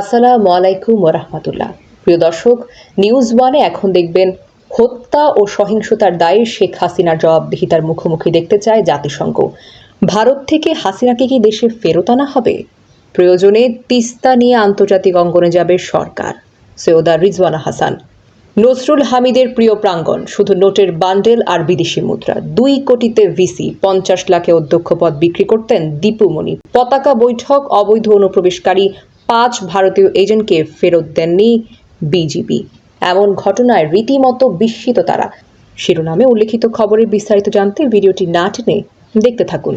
আসসালামু আলাইকুম রহমতুল্লাহ। প্রিয় দর্শক নিউজ ওয়ানে এখন দেখবেন, হত্যা ও সহিংসতার দায়ে শেখ হাসিনার জবাবদিহিতার মুখোমুখি দেখতে চায় জাতিসংঘ। ভারত থেকে হাসিনাকে কি দেশে ফেরত আনা হবে? প্রয়োজনে তিস্তা নিয়ে আন্তর্জাতিক অঙ্গনে যাবে সরকার। সৈয়দা রিজওয়ানা হাসান। নজরুল হামিদের প্রিয় প্রাঙ্গণ, শুধু নোটের বান্ডেল আর বিদেশি মুদ্রা। দুই কোটিতে ভিসি, পঞ্চাশ লাখে অধ্যক্ষ পদ বিক্রি করতেন দীপুমণি। পতাকা বৈঠক, অবৈধ অনুপ্রবেশকারী পাঁচ ভারতীয় এজেন্টকে ফেরত দেননি বিজিবি। এমন ঘটনায় রীতিমতো বিস্মিত তারা। শিরোনামে উল্লেখিত খবরের বিস্তারিত জানতে ভিডিওটি না টেনে দেখতে থাকুন।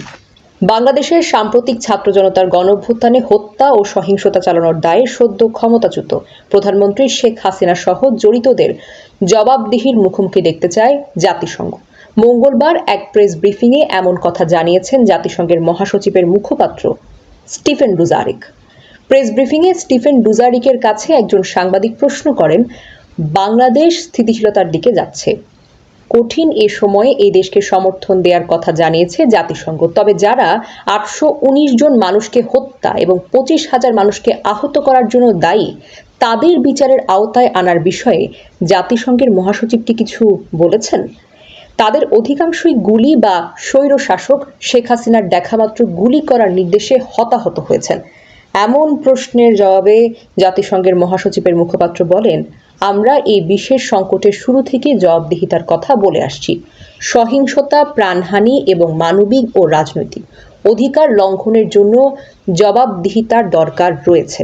বাংলাদেশের সাম্প্রতিক ছাত্র জনতার গণঅভ্যুত্থানে হত্যা ও সহিংসতা চালানোর দায়ে সদ্য ক্ষমতাচ্যুত প্রধানমন্ত্রী শেখ হাসিনা সহ জড়িতদের জবাবদিহির মুখোমুখি দেখতে চায় জাতিসংঘ। মঙ্গলবার এক প্রেস ব্রিফিংয়ে এমন কথা জানিয়েছেন জাতিসংঘের মহাসচিবের মুখপাত্র স্টিফেন ডুজারিক প্রেস ব্রিফিংয়ে স্টিফেন ডুজারিকের কাছে একজন সাংবাদিক প্রশ্ন করেন, বাংলাদেশ স্থিতিশীলতার দিকে যাচ্ছে। কঠিন এ সময়ে এই দেশকে সমর্থন দেওয়ার কথা জানিয়েছে জাতিসংঘ। তবে যারা আটশো উনিশ জন মানুষকে হত্যা এবং পঁচিশ হাজার মানুষকে আহত করার জন্য দায়ী, তাদের বিচারের আওতায় আনার বিষয়ে জাতিসংঘের মহাসচিবটি কিছু বলেছেন। তাদের অধিকাংশই গুলি বা স্বৈর শাসক শেখ হাসিনার দেখামাত্র গুলি করার নির্দেশে হতাহত হয়েছেন। এমন প্রশ্নের জবাবে জাতিসংঘের মহাসচিবের মুখপাত্র বলেন, আমরা এই বিশেষ সংকটের শুরু থেকে জবাবদিহিতার কথা বলে আসছি। সহিংসতা, প্রাণহানি এবং মানবিক ও রাজনৈতিক অধিকার লঙ্ঘনের জন্য জবাবদিহিতার দরকার রয়েছে।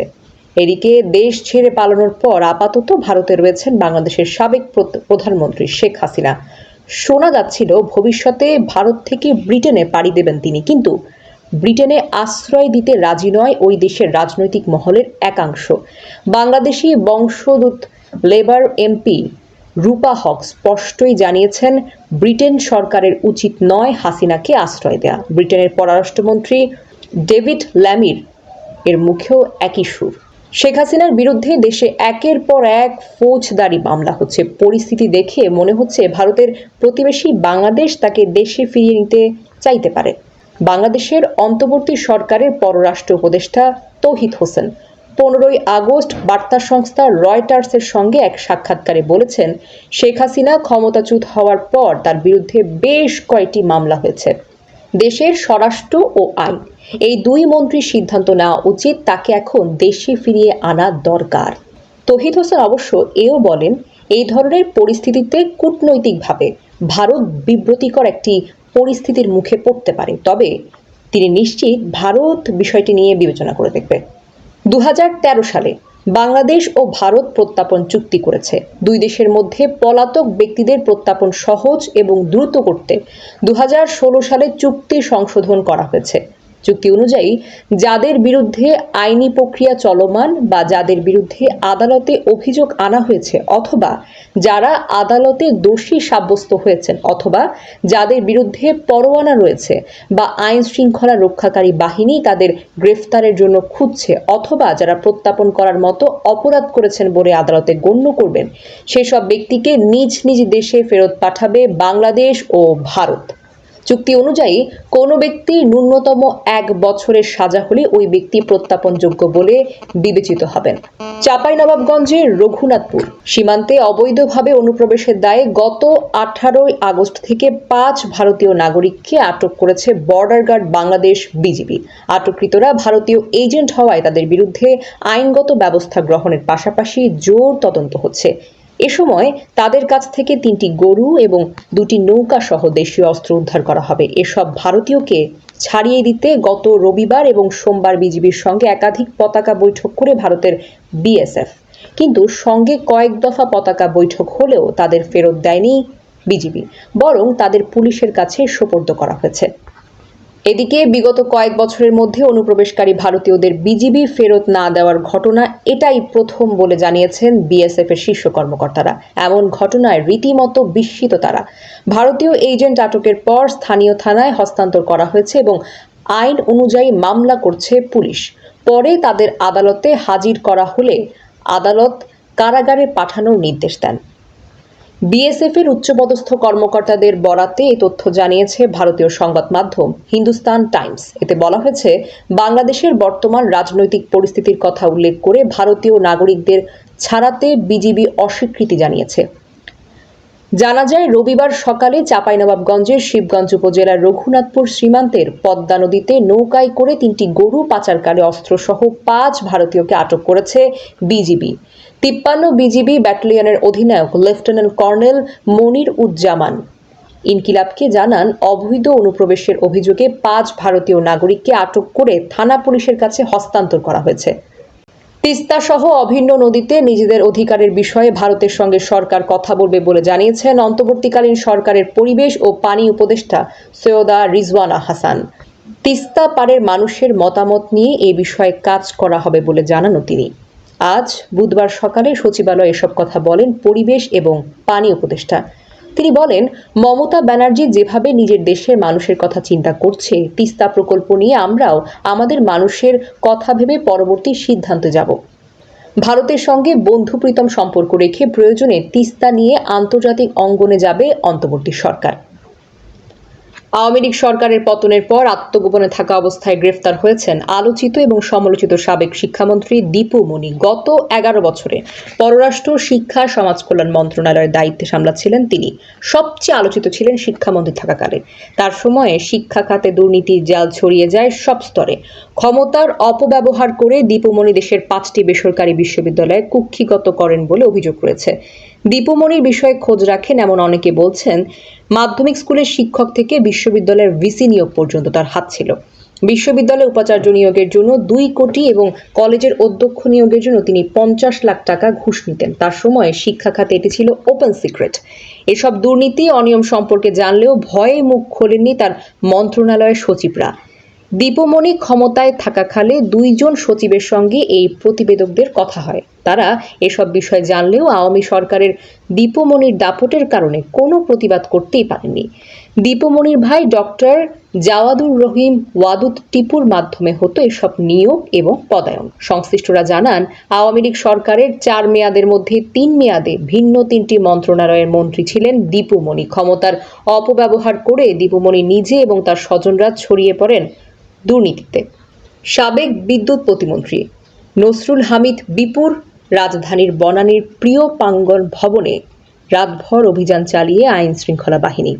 এদিকে দেশ ছেড়ে পালানোর পর আপাতত ভারতে রয়েছেন বাংলাদেশের সাবেক প্রধানমন্ত্রী শেখ হাসিনা। শোনা যাচ্ছিল ভবিষ্যতে ভারত থেকে ব্রিটেনে পাড়ি দেবেন তিনি, কিন্তু ব্রিটেনে আশ্রয় দিতে রাজি নয় ওই দেশের রাজনৈতিক মহলের একাংশ। বাংলাদেশি বংশোদ্ভূত লেবার এমপি রূপা হক স্পষ্টই জানিয়েছেন, ব্রিটেন সরকারের উচিত নয় হাসিনাকে আশ্রয় দেয়া। ব্রিটেনের পররাষ্ট্রমন্ত্রী ডেভিড ল্যামির এর মুখেও একই সুর। শেখ হাসিনার বিরুদ্ধে দেশে একের পর এক ফৌজদারি মামলা হচ্ছে। পরিস্থিতি দেখে মনে হচ্ছে ভারতের প্রতিবেশী বাংলাদেশ তাকে দেশে ফিরিয়ে নিতে চাইতে পারে। বাংলাদেশের অন্তর্বর্তী সরকারের পররাষ্ট্র উপদেষ্টা তৌহিদ হোসেন। পনেরোই আগস্ট বার্তা সংস্থা রয়টার্সের সঙ্গে এক সাক্ষাৎকারে বলেছেন, শেখ হাসিনা ক্ষমতাচ্যুত হওয়ার পর তার বিরুদ্ধে বেশ কয়েকটি মামলা হয়েছে। দেশের স্বরাষ্ট্র ও আইন। এই দুই মন্ত্রীর সিদ্ধান্ত নেওয়া উচিত, তাকে এখন দেশে ফিরিয়ে আনা দরকার। তহিদ হোসেন অবশ্য এও বলেন, এই ধরনের পরিস্থিতিতে কূটনৈতিকভাবে ভারত বিব্রতিকর একটি পরিস্থিতির মুখে পড়তে পারে। তবে তিনি নিশ্চিত ভারত বিষয়টি নিয়ে বিবেচনা করে দেখবে। দু সালে বাংলাদেশ ও ভারত প্রত্যাপন চুক্তি করেছে। দুই দেশের মধ্যে পলাতক ব্যক্তিদের প্রত্যাপন সহজ এবং দ্রুত করতে দু হাজার ষোলো সালে চুক্তি সংশোধন করা হয়েছে। চুক্তি অনুযায়ী যাদের বিরুদ্ধে আইনি প্রক্রিয়া চলমান বা যাদের বিরুদ্ধে আদালতে অভিযোগ আনা হয়েছে অথবা যারা আদালতে দোষী সাব্যস্ত হয়েছেন অথবা যাদের বিরুদ্ধে পরোয়ানা রয়েছে বা আইন শৃঙ্খলা রক্ষাকারী বাহিনী তাদের গ্রেফতারের জন্য খুঁজছে অথবা যারা প্রত্যাপন করার মতো অপরাধ করেছেন বলে আদালতে গণ্য করবেন, সেসব ব্যক্তিকে নিজ নিজ দেশে ফেরত পাঠাবে বাংলাদেশ ও ভারত। চুক্তি অনুযায়ী কোনো ব্যক্তি ন্যূনতম এক বছরের সাজা হলে ওই ব্যক্তি প্রত্যাপনযোগ্য বলে বিবেচিত হবেন। চাঁপাইনবাবগঞ্জের রঘুনাথপুর সীমান্তে অবৈধভাবে অনুপ্রবেশের দায়ে গত আঠারোই আগস্ট থেকে পাঁচ ভারতীয় নাগরিককে আটক করেছে বর্ডার গার্ড বাংলাদেশ বিজিবি। আটককৃতরা ভারতীয় এজেন্ট হওয়ায় তাদের বিরুদ্ধে আইনগত ব্যবস্থা গ্রহণের পাশাপাশি জোর তদন্ত হচ্ছে। এ সময় তাদের কাছ থেকে তিনটি গরু এবং দুটি নৌকা সহ দেশীয় অস্ত্র উদ্ধার করা হবে। এসব ভারতীয়কে ছাড়িয়ে দিতে গত রবিবার এবং সোমবার বিজিবির সঙ্গে একাধিক পতাকা বৈঠক করে ভারতের বিএসএফ। কিন্তু সঙ্গে কয়েক দফা পতাকা বৈঠক হলেও তাদের ফেরত দেয়নি বিজিবি, বরং তাদের পুলিশের কাছে সোপর্দ করা হয়েছে। এদিকে বিগত কয়েক বছরের মধ্যে অনুপ্রবেশকারী ভারতীয়দের বিজিবি ফেরত না দেওয়ার ঘটনা এটাই প্রথম বলে জানিয়েছেন বিএসএফ এর শীর্ষ কর্মকর্তারা। এমন ঘটনায় রীতিমতো বিস্মিত তারা। ভারতীয় এজেন্ট আটকের পর স্থানীয় থানায় হস্তান্তর করা হয়েছে এবং আইন অনুযায়ী মামলা করছে পুলিশ। পরে তাদের আদালতে হাজির করা হলে আদালত কারাগারে পাঠানোর নির্দেশ দেন। বিএসএফ এর উচ্চপদস্থ কর্মকর্তাদের বরাতে এই তথ্য জানিয়েছে ভারতীয় সংবাদ মাধ্যম হিন্দুস্তান টাইমস। এতে বলা হয়েছে, বাংলাদেশের বর্তমান রাজনৈতিক পরিস্থিতির কথা উল্লেখ করে ভারতীয় নাগরিকদের ছাড়াতে বিজিবি অস্বীকৃতি জানিয়েছে। জানা যায়, রবিবার সকালে চাঁপাইনবাবগঞ্জের শিবগঞ্জ উপজেলার রঘুনাথপুর সীমান্তের পদ্মা নদীতে নৌকায় করে তিনটি গরু পাচারকালে অস্ত্রসহ পাঁচ ভারতীয়কে আটক করেছে বিজিবি। তিপ্পান্ন বিজিবি ব্যাটালিয়নের অধিনায়ক লেফটেন্যান্ট কর্নেল মনির উজ্জামান। ইনকিলাবকে জানান, অবৈধ অনুপ্রবেশের অভিযোগে পাঁচ ভারতীয় নাগরিককে আটক করে থানা পুলিশের কাছে হস্তান্তর করা হয়েছে। তিস্তা সহ অভিন্ন নদীতে নিজেদের অধিকারের বিষয়ে ভারতের সঙ্গে সরকার কথা বলবে বলে জানিয়েছেন অন্তর্বর্তীকালীন সরকারের পরিবেশ ও পানি উপদেষ্টা সৈয়দা রিজওয়ানা হাসান। তিস্তা পাড়ের মানুষের মতামত নিয়ে এ বিষয়ে কাজ করা হবে বলে জানানো তিনি। আজ বুধবার সকালে সচিবালয়ে এসব কথা বলেন পরিবেশ এবং পানি উপদেষ্টা। তিনি বলেন, মমতা ব্যানার্জি যেভাবে নিজের দেশের মানুষের কথা চিন্তা করছে, তিস্তা প্রকল্প নিয়ে আমরাও আমাদের মানুষের কথা ভেবে পরবর্তী সিদ্ধান্তে যাব। ভারতের সঙ্গে বন্ধুপ্রীতম সম্পর্ক রেখে প্রয়োজনে তিস্তা নিয়ে আন্তর্জাতিক অঙ্গনে যাবে অন্তর্বর্তী সরকার। আওয়ামী লীগ সরকারের পতনের পর আত্মগোপনে থাকা অবস্থায় গ্রেফতার হয়েছেন আলোচিত এবং সমালোচিত সাবেক শিক্ষামন্ত্রী দীপু মনি। গত এগারো বছরে পররাষ্ট্র, শিক্ষা, সমাজ কল্যাণ মন্ত্রণালয়ের দায়িত্বে সামলাচ্ছিলেন তিনি। সবচেয়ে আলোচিত ছিলেন শিক্ষামন্ত্রী থাকাকালে। তার সময়ে শিক্ষা খাতে দুর্নীতির জাল ছড়িয়ে যায় সব স্তরে। ক্ষমতার অপব্যবহার করে দীপুমণি দেশের পাঁচটি বেসরকারি বিশ্ববিদ্যালয়ে কুক্ষিগত করেন বলে অভিযোগ রয়েছে। দীপুমণির বিষয়ে খোঁজ রাখেন এমন অনেকে বলছেন, মাধ্যমিক স্কুলের শিক্ষক থেকে বিশ্ববিদ্যালয়ের ভিসি নিয়োগ পর্যন্ত তার হাত ছিল। বিশ্ববিদ্যালয়ে উপাচার্য নিয়োগের জন্য দুই কোটি এবং কলেজের অধ্যক্ষ নিয়োগের জন্য তিনি পঞ্চাশ লাখ টাকা ঘুষ নিতেন। তার সময়ে শিক্ষা খাতে এটি ছিল ওপেন সিক্রেট এসব দুর্নীতি, অনিয়ম সম্পর্কে জানলেও ভয়ে মুখ খোলেননি তার মন্ত্রণালয়ের সচিবরা। দীপমণি ক্ষমতায় থাকাকালে দুইজন সচিবের সঙ্গে এই প্রতিবেদকদের কথা হয়। তারা এসব বিষয় জানলেও আওয়ামী সরকারের দীপমণির দাপটের কারণে কোনো প্রতিবাদ করতেই পারেনি দীপমণির ভাই ডক্টর জাওয়াদুর রহিম ওয়াদুদ টিপুর মাধ্যমে হতো এসব নিয়োগ এবং পদায়ন। সংশ্লিষ্টরা জানান, আওয়ামী লীগ সরকারের চার মেয়াদের মধ্যে তিন মেয়াদে ভিন্ন তিনটি মন্ত্রণালয়ের মন্ত্রী ছিলেন দীপুমণি। ক্ষমতার অপব্যবহার করে দীপুমণি নিজে এবং তার স্বজনরা ছড়িয়ে পড়েন দুর্নীতিতে। সাবেক বিদ্যুৎ প্রতিমন্ত্রী নসরুল হামিদ বিপুর রাজধানীর বনানীর প্রিয় পাঙ্গন ভবনে রাতভর অভিযান চালিয়ে আইন শৃঙ্খলা বাহিনী।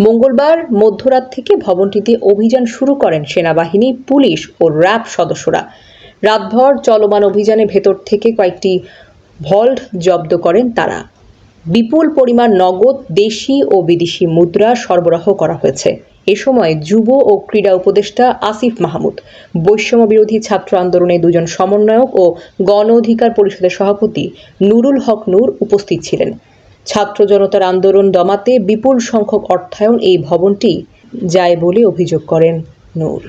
মঙ্গলবার মধ্যরাত থেকে ভবনটিতে অভিযান শুরু করেন সেনাবাহিনী, পুলিশ ও র্যাব সদস্যরা। রাতভর চলমান অভিযানে ভেতর থেকে কয়েকটি ভল্ট জব্দ করেন তারা। বিপুল পরিমাণ নগদ দেশি ও বিদেশি মুদ্রা সরবরাহ করা হয়েছে। এ সময় যুব ও ক্রীড়া উপদেষ্টা আসিফ মাহমুদ, বৈষম্য বিরোধী ছাত্র আন্দোলনের দুজন সমন্বয়ক ও গণ অধিকার পরিষদের সভাপতি নুরুল হক নূর উপস্থিত ছিলেন। ছাত্র জনতার আন্দোলন দমাতে বিপুল সংখ্যক অর্থায়ন এই ভবনটি যায় বলে অভিযোগ করেন নূর।